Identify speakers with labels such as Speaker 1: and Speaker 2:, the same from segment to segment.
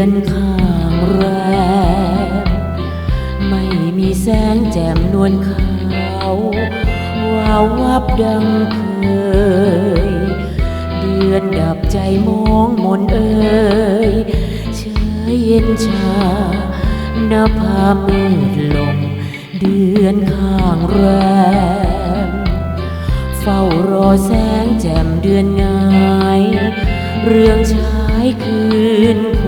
Speaker 1: อนข้างแรมไม่มีแสงแจ่มนวลขาววาววับดังเคย เดือนดับใจมองมนเอ่ยเชยเย็นชาหน้าผามืดลง เดือนข้างแรมเฝ้ารอแสงแจ่มเดือนงาย เรื่องชายคืนค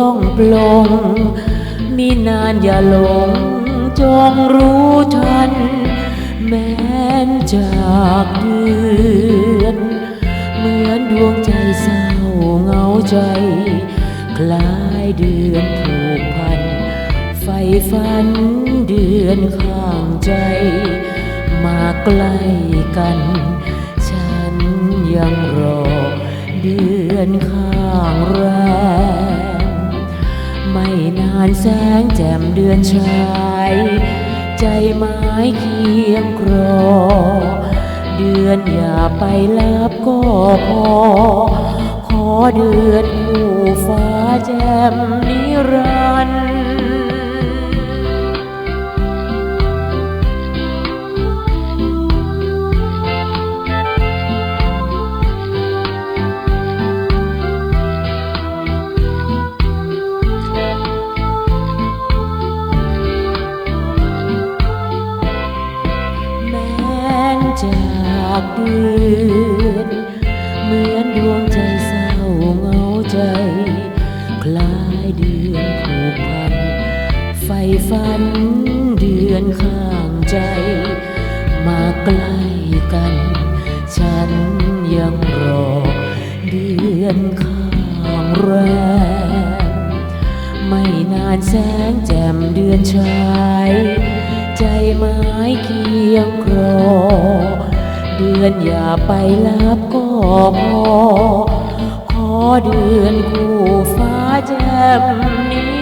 Speaker 1: ต้องปลง มีนานอย่าหลง จงรู้ทัน แม้นจากเดือน เหมือนดวงใจเศร้าเงาใจ คล้ายเดือนผูกพัน ไฟฝันเดือนข้างใจ มาใกล้กัน ฉันยังรอเดือนข้างแรมไม่ นานแสงแจ่มเดือนชาย ใจไม้เคียงครอ เดือนอย่าไปลับก็พอ ขอเดือนผู้ฟ้าแจ่มนิรันดร์ากเดือนเหมือนดวงใจเศร้าเงาใจ คล้ายเดือนผูกพันไฟฝันเดือนข้างใจ มาใกล้กัน ฉันยังรอ เดือนข้างแรมไม่นานแสงแจ่มเดือนชาย ใจไม้เคียงครอ ดือนอย่าไปลับก็พอ ขอเดือนคู่ฟ้าแจ่มนี้